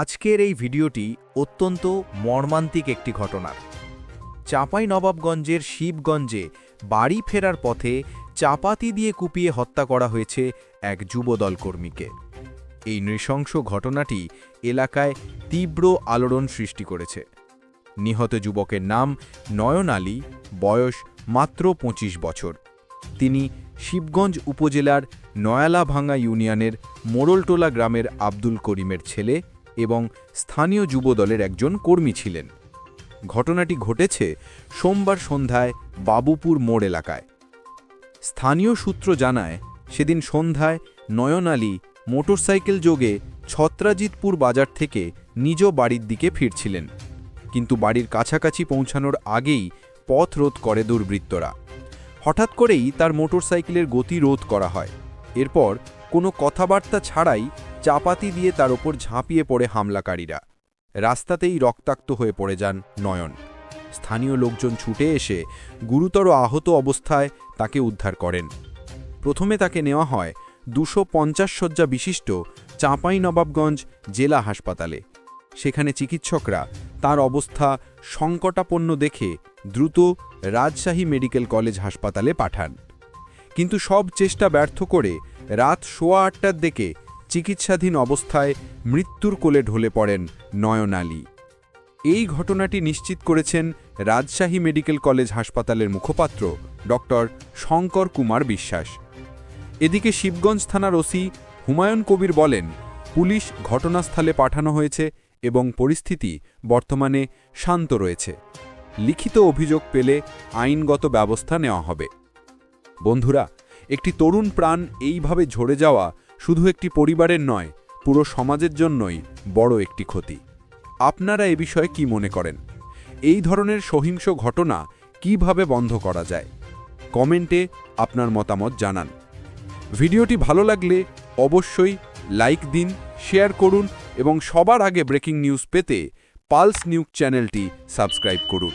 আজকের এই ভিডিওটি অত্যন্ত মর্মান্তিক একটি ঘটনার। চাঁপাই নবাবগঞ্জের শিবগঞ্জে বাড়ি ফেরার পথে চাপাতি দিয়ে কুপিয়ে হত্যা করা হয়েছে এক যুবদল কর্মীকে। এই নৃশংস ঘটনাটি এলাকায় তীব্র আলোড়ন সৃষ্টি করেছে। নিহত যুবকের নাম নয়ন আলী, বয়স মাত্র ২৫ বছর। তিনি শিবগঞ্জ উপজেলার নয়ালাভাঙ্গা ইউনিয়নের মোড়লটোলা গ্রামের আব্দুল করিমের ছেলে এবং স্থানীয় যুবদলের একজন কর্মী ছিলেন। ঘটনাটি ঘটেছে সোমবার সন্ধ্যায় বাবুপুর মোড় এলাকায়। স্থানীয় সূত্র জানায়, সেদিন সন্ধ্যায় নয়ন আলী মোটরসাইকেল যোগে ছত্রাজিতপুর বাজার থেকে নিজ বাড়ির দিকে ফিরছিলেন। কিন্তু বাড়ির কাছাকাছি পৌঁছানোর আগেই পথ রোধ করে দুর্বৃত্তরা। হঠাৎ করেই তার মোটরসাইকেলের গতি রোধ করা হয়। এরপর কোনো কথাবার্তা ছাড়াই চাপাতি দিয়ে তার ওপর ঝাঁপিয়ে পড়ে হামলাকারীরা। রাস্তাতেই রক্তাক্ত হয়ে পড়ে যান নয়ন। স্থানীয় লোকজন ছুটে এসে গুরুতর আহত অবস্থায় তাকে উদ্ধার করেন। প্রথমে তাকে নেওয়া হয় দুশো পঞ্চাশ শয্যা বিশিষ্ট চাঁপাই নবাবগঞ্জ জেলা হাসপাতালে। সেখানে চিকিৎসকরা তার অবস্থা সংকটাপন্ন দেখে দ্রুত রাজশাহী মেডিকেল কলেজ হাসপাতালে পাঠান। কিন্তু সব চেষ্টা ব্যর্থ করে রাত সোয়া আটটার দিকে চিকিৎসাধীন অবস্থায় মৃত্যুর কোলে ঢলে পড়েন নয়ন আলী। এই ঘটনাটি নিশ্চিত করেছেন রাজশাহী মেডিকেল কলেজ হাসপাতালের মুখপাত্র ডক্টর শঙ্কর কুমার বিশ্বাস। এদিকে শিবগঞ্জ থানার ওসি হুমায়ুন কবির বলেন, পুলিশ ঘটনাস্থলে পাঠানো হয়েছে এবং পরিস্থিতি বর্তমানে শান্ত রয়েছে। লিখিত অভিযোগ পেলে আইনগত ব্যবস্থা নেওয়া হবে। বন্ধুরা, একটি তরুণ প্রাণ এইভাবে ঝরে যাওয়া শুধু একটি পরিবারের নয়, পুরো সমাজের জন্যই বড় একটি ক্ষতি। আপনারা এ বিষয়ে কি মনে করেন? এই ধরনের সহিংস ঘটনা কীভাবে বন্ধ করা যায়? কমেন্টে আপনার মতামত জানান। ভিডিওটি ভালো লাগলে অবশ্যই লাইক দিন, শেয়ার করুন এবং সবার আগে ব্রেকিং নিউজ পেতে পালস নিউজ চ্যানেলটি সাবস্ক্রাইব করুন।